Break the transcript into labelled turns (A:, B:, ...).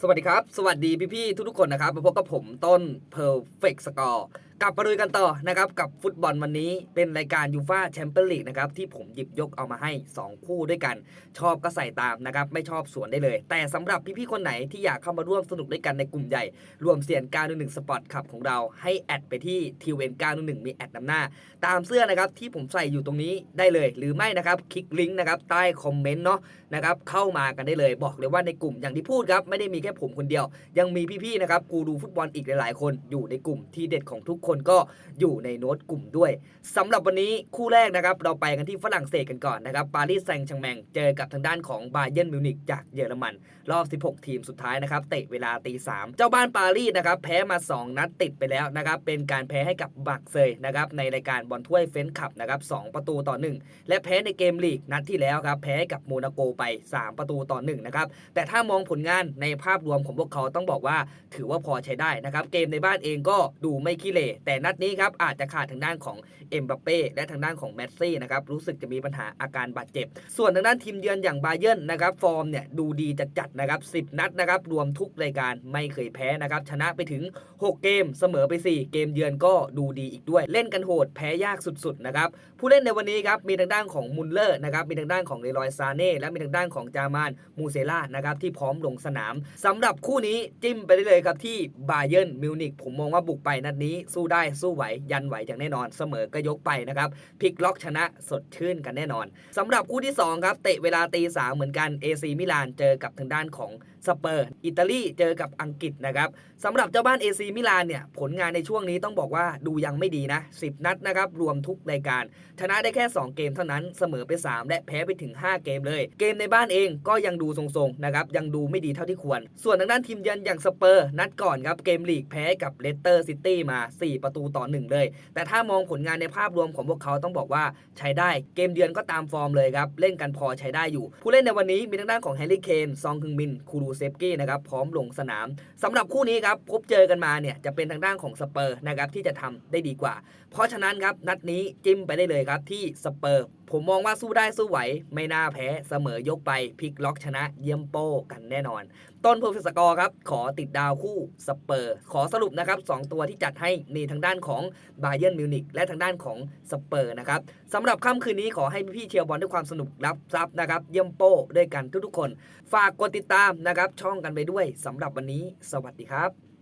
A: สวัสดีครับ สวัสดีพี่ๆทุกๆคนนะครับมาพบกับผมต้น Perfect Score กลับมาดูกันต่อนะครับกับฟุตบอลวันนี้เป็นรายการยูฟ่าแชมเปี้ยนลีกนะครับที่ผมหยิบยกเอามาให้ 2 คู่ด้วยกัน ชอบก็ใส่ตามนะครับไม่ชอบสวนได้เลย แต่สำหรับพี่ๆคนไหนที่อยากเข้ามาร่วมสนุกด้วยกันในกลุ่มใหญ่ รวมเสียน911สปอร์ตขับของเราให้แอดไปที่ทีเวน911มีแอดนำหน้า ตามเสื้อนะครับที่ผมใส่อยู่ตรงนี้ได้เลย หรือไม่นะครับคลิกลิงก์นะครับใต้คอมเมนต์เนาะนะครับเข้ามากันได้เลย บอกเลยว่าในกลุ่มอย่างที่พูดครับไม่ได้มีแค่ผมคนเดียว ยังมีพี่ๆนะครับกูรูฟุตบอลอีกหลายๆ คนอยู่ในกลุ่มที่เด็ดของทุกคนก็อยู่ในโน้ตกลุ่มด้วยสำหรับวันนี้คู่แรกนะครับเราไปกันที่ฝรั่งเศสกันก่อนนะครับปารีสแซงต์แชร์แมงเจอกับทางด้านของบาเยิร์นมิวนิกจากเยอรมันรอบ 16 ทีมสุดท้ายนะครับเตะเวลาตีสามเจ้าบ้านปารีสนะครับแพ้มา 2 นัดติดไปแล้วนะครับเป็นการแพ้ให้กับบักเซยนะครับในรายการบอลถ้วยเฟ้นขับนะครับ2ประตูต่อ 1 และแพ้ในเกมลีกนัดที่แล้วครับแพ้กับโมนาโกไป 3 ประตูต่อ1นะครับแต่ถ้ามองผลงานในภาพรวมของพวกเขาต้องบอกว่าถือว่าพอใช้ได้นะครับเกมในบ้านเองก็ดูไม่ขี้เหร่แต่นัดนี้ครับอาจจะขาดทางด้านของเอ็มบัปเป้และทางด้านของแมสซี่นะครับรู้สึกจะมีปัญหาอาการบาดเจ็บ ส่วนทางด้านทีมเยือนอย่างบาเยิร์นนะครับฟอร์มเนี่ยดูดีจัดๆนะครับ10นัดนะครับรวมทุกรายการไม่เคยแพ้นะครับชนะไปถึง 6 เกมเสมอไป 4 เกมเยือนก็ดูดีอีกด้วย เล่นกันโหดแพ้ยากสุดๆนะครับผู้เล่นในวันนี้ครับมีทางด้านของมุลเลอร์นะครับมีทางด้านของเลรอยซาเน่และมีทางด้านของจามานมูเซล่านะครับที่พร้อมลงสนามสำหรับคู่นี้จิ้มไปได้เลยครับที่บาเยิร์นมิวนิกผมมองว่าบุกไปนัดนี้สู้ได้สู้ไหว ยันไหวอย่างแน่นอน เสมอก็ยกไปนะครับพลิกล็อกชนะสดชื่นกันแน่นอนสำหรับคู่ที่ 2 ครับเตะเวลาตีสามเหมือนกัน AC มิลานเจอกับทางด้านของสเปอร์ อิตาลีเจอกับอังกฤษนะครับสำหรับเจ้าบ้าน AC มิลานเนี่ยผลงานในช่วงนี้ต้องบอกว่าดูยังไม่ดีนะ 10 นัดนะครับรวมทุกรายการ ชนะได้แค่ 2 เกมเท่านั้นเสมอไป 3 และแพ้ไปถึง 5 เกมเลย เกมในบ้านเองก็ยังดูทรงๆนะครับยังดูไม่ดีเท่าที่ควร ส่วนทางด้านทีมเยือนอย่างสเปอร์ นัดก่อนครับเกมลีกแพ้กับเลสเตอร์ซิตี้มา 4ประตูต่อ 1 เลย แต่ถ้ามองผลงานในภาพรวมของพวกเขาต้องบอกว่าใช้ได้เกมเยือนก็ตามฟอร์มเลยครับ เล่นกันพอใช้ได้อยู่ ผู้เล่นในวันนี้มีทางด้านของแฮร์รี่เคนซองคึงมินคูรูเซฟกี้นะครับพร้อมลงสนามสำหรับคู่นี้ครับพบเจอกันมาเนี่ยจะเป็นทางด้านของสเปอร์นะครับที่จะทำได้ดีกว่า เพราะฉะนั้นครับนัดนี้จิ้มไปได้เลยครับที่สเปอร์ผมมองว่าสู้ได้สู้ไหว ไม่น่าแพ้เสมอยกไปพลิกล็อกชนะเยี่ยมโป้กันแน่นอน ต้นเพอร์เฟสกอร์ครับ ขอติดดาวคู่สเปอร์ ขอสรุปนะครับ 2 ตัวที่จัดให้มีทางด้านของบาเยิร์นมิวนิกและทางด้านของสเปอร์นะครับสำหรับค่ำคืนนี้ขอให้พี่เชียร์บอลด้วยความสนุกรับทรัพย์นะครับ เยี่ยมโป้ด้วยกันทุกๆคน ฝากกดติดตามนะครับช่องกันไปด้วยสำหรับวันนี้ สวัสดีครับ